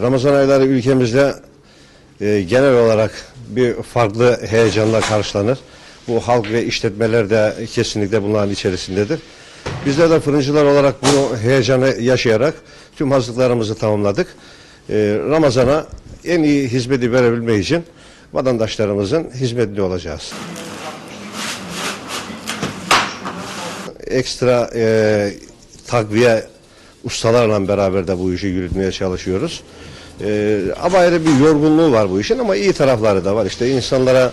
Ramazan ayları ülkemizde e, genel olarak bir farklı heyecanla karşılanır. Bu halk ve işletmeler de kesinlikle bunların içerisindedir. Bizler de fırıncılar olarak bu heyecanı yaşayarak tüm hazırlıklarımızı tamamladık. E, Ramazan'a en iyi hizmeti verebilmek için vatandaşlarımızın hizmetli olacağız. Ekstra e, takviye ustalarla beraber de bu işi yürütmeye çalışıyoruz. Ee, ama ayrı bir yorgunluğu var bu işin ama iyi tarafları da var. İşte insanlara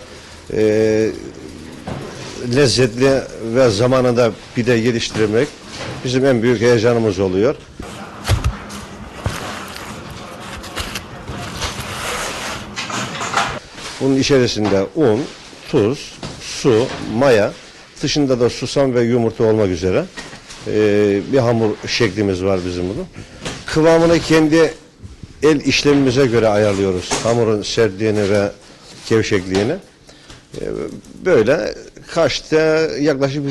e, lezzetli ve zamanında pide geliştirmek bizim en büyük heyecanımız oluyor. Bunun içerisinde un, tuz, su, maya, dışında da susam ve yumurta olmak üzere e, bir hamur şeklimiz var bizim bunun. Kıvamını kendi el işlemimize göre ayarlıyoruz. Hamurun sertliğini ve gevşekliğini. Böyle kaçta yaklaşık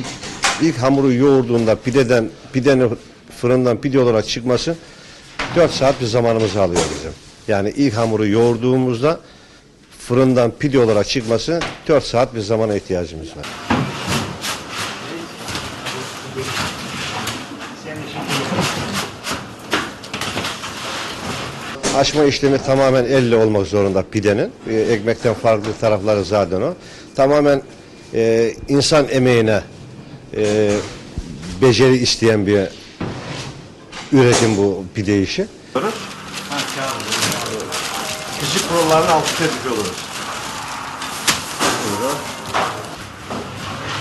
ilk hamuru yoğurduğunda pideden pidenin fırından pide olarak çıkması 4 saat bir zamanımızı alıyor bizim. Yani ilk hamuru yoğurduğumuzda fırından pide olarak çıkması 4 saat bir zamana ihtiyacımız var. Açma işlemi tamamen elle olmak zorunda pidenin. E, ekmekten farklı tarafları zaten o. Tamamen e, insan emeğine e, beceri isteyen bir üretim bu pide işi. Fizik kurallarını alt üst etmiş oluruz.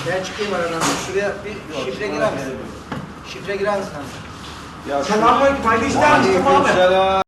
Ben çıkayım aradan. Şuraya bir şifre girer misin? Şifre girer misin? Ya Selamünaleyküm. Hayırlı işler. Abi. Selam.